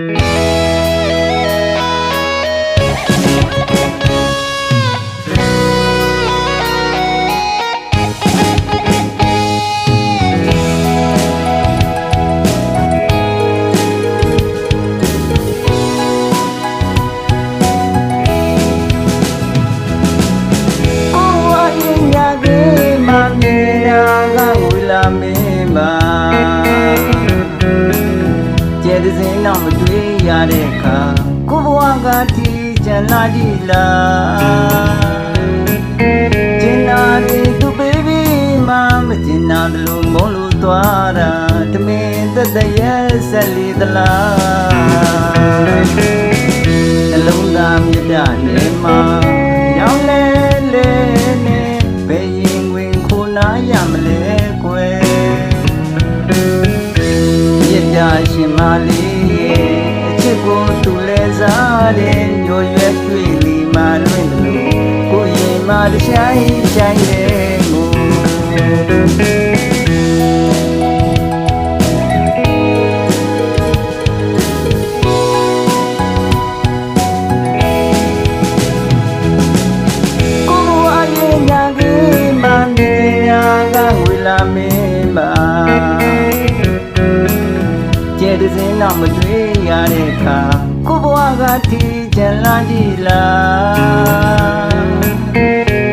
ကို လာကြည့်လားကျင်နာရီသူဘေဘီမမကျင်နာတယ်လို့မုန်းလို့သွားတာတမင်သက်သက်ရဲ့ဆက်လီသလားနှလုံးသားမြတ်ပြနေမှာရောင်းလဲလဲနေဘယ်ရင်ဝင်ခိုးနာရမလဲကွယ်မြတ်ပြရှင်မလေးရဲ့အချစ်ကိုသူလဲစား တဲ့ညိုရွယ်တွေ့လီမာလွင့်လို့ကိုရင်မတခြားချိုင်းတဲ့ငိုကိုယ်ဝါရဲ့ညာကြီးမနေညာကဝေလာမင်းပါကျဲတဲ့စင်းတော့မတွေ့ရတဲ့အခါ ကိုဘဝကတီချန်လာကြည့်လား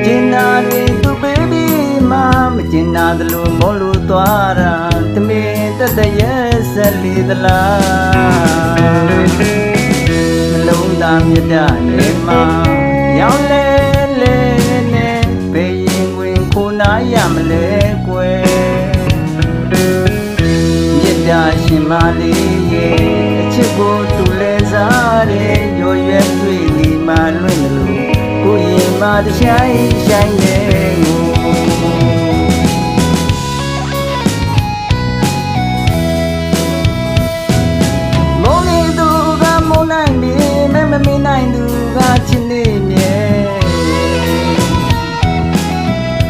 ကျင်နာနေသူဘေဘီမမကျင်နာတယ်လို့မောလို့သွားတာတမင်တက်တရဲ့ဆက်လီသလားနှလုံးသားမြတ်တာနေမှာရောင်းလဲလဲနေဘယ်ရင်ဝင်ခိုးနာရမလဲကွယ်မြတ်တာရှင်မလေးရဲ့အချစ်ကို သူလဲစားတဲ့ရော်ရွယ်တွေ့လီမှလွင့်တယ်လို့ကိုရင်မတခြားဆိုင်နေကိုမုန်းနေသူကမုန်းနိုင်ပြီမမမင်းနိုင်သူကချစ်နေမြဲ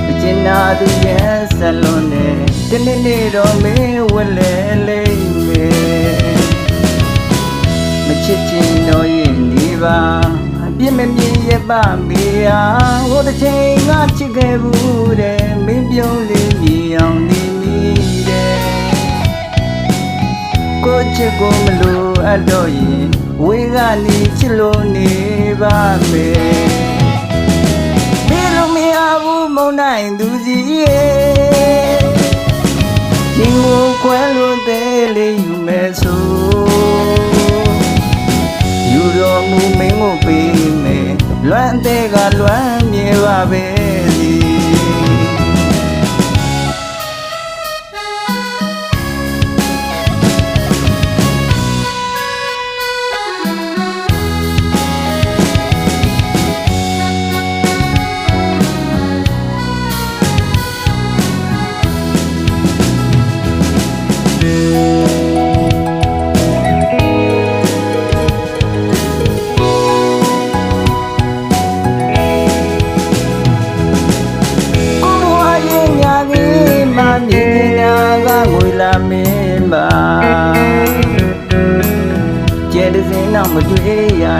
မချင်နာသူရဲ့ဆလုံးနဲ့တနေ့နေ့တော့မင်းဝက်လဲလိမ့်မယ်မချစ်ချင်တော့ရင်ဒီ ပါအပြစ်မမြင်ရပါမေဟာဟိုတစ်ချိန်ကချစ်ခဲ့ဘူးတဲ့မင်းပြုံးလေးမြင်အောင်နေမိတဲ့ကိုချစ်ကိုမလို့အပ်တော့ရင်ဝေကနေချစ်လို့နေပါမယ်ဒီလိုမရဘူးမုံနိုင်သူစီရဲ့ရှင်ကိုခွဲလို့သေးလေးယူမယ်ဆို ကလွမ်းမြေပါပဲ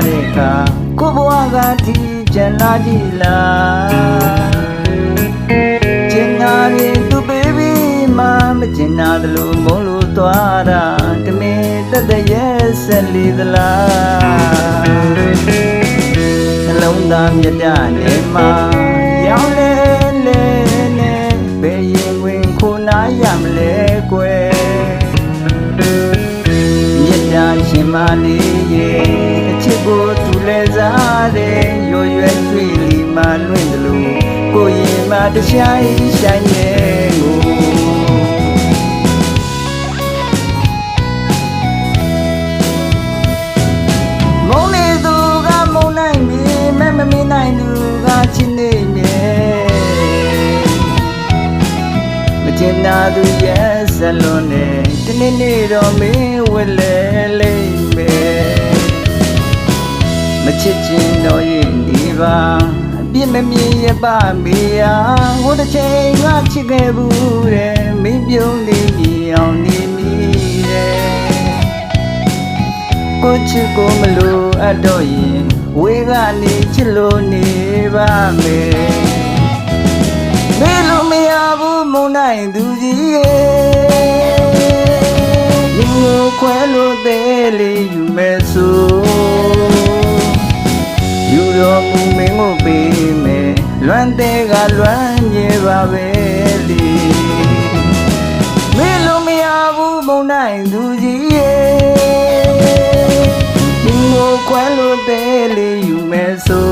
တွေ့ရတဲ့အခါကိုဘဝကတီချန်လာကြည့်လားကျင်နာရင်သူဘေဘီမမကျင်နာတယ်လို့မုန်းလို့သွားတာတမင်တက်တဲ့ရဲ့ဆက်လီသလားနှလုံးသားမြတ်တာနေမှာရောင်းလဲလဲနေဘယ်ရင်ဝင်ခိုးနာရမလဲကွယ်မြတ်တာရှင်မလေးရဲ့အချစ်ကိုသူလဲစား တဲ့ရွရွယ်တွေ့လီမှလွင့်တယ်လို့ကိုရင်မတခြားဆိုင်နေကိုမုန်းနေသူကမုန်းနိုင်ပြီမမမင်းနိုင်သူကချစ်နေမြဲမချင်နာသူရဲ့ဇလွန်နဲ့တနေ့နေ့တော့မင်းဝက်လဲလိမ့်မယ်မ ချစ်ချင်တော့ရင်ဒီပါအပြစ်မမြင်ရပါမေယာဟိုတစ်ချိန်ကချစ်ခဲ့ဘူးတဲ့မင်းပြုံးလေးမြင်အောင်နေမိတဲ့ကိုကိုချစ်ကိုမလို့အပ်တော့ရင်ဝေကနေချစ်လို့နေပါမယ်မေလို့မရဘူးမုန်းနိုင်သူကြီးရဲ့ဒီကိုခွဲလို့သေးလေးယူမယ်ဆိုယူ တော်မူမင်းကိုပေးမယ်လွမ်းတဲ့ကလွမ်းမြေပါပဲလေမေလို့မရဘူးမုံနိုင်သူကြီးရဲ့ဒီမိုခွဲလို့တဲ့လေးယူမယ်ဆို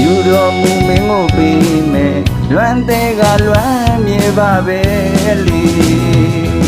ယူတော်မူမင်းကိုပေးမယ်လွမ်းတဲ့ကလွမ်းမြေပါပဲလေ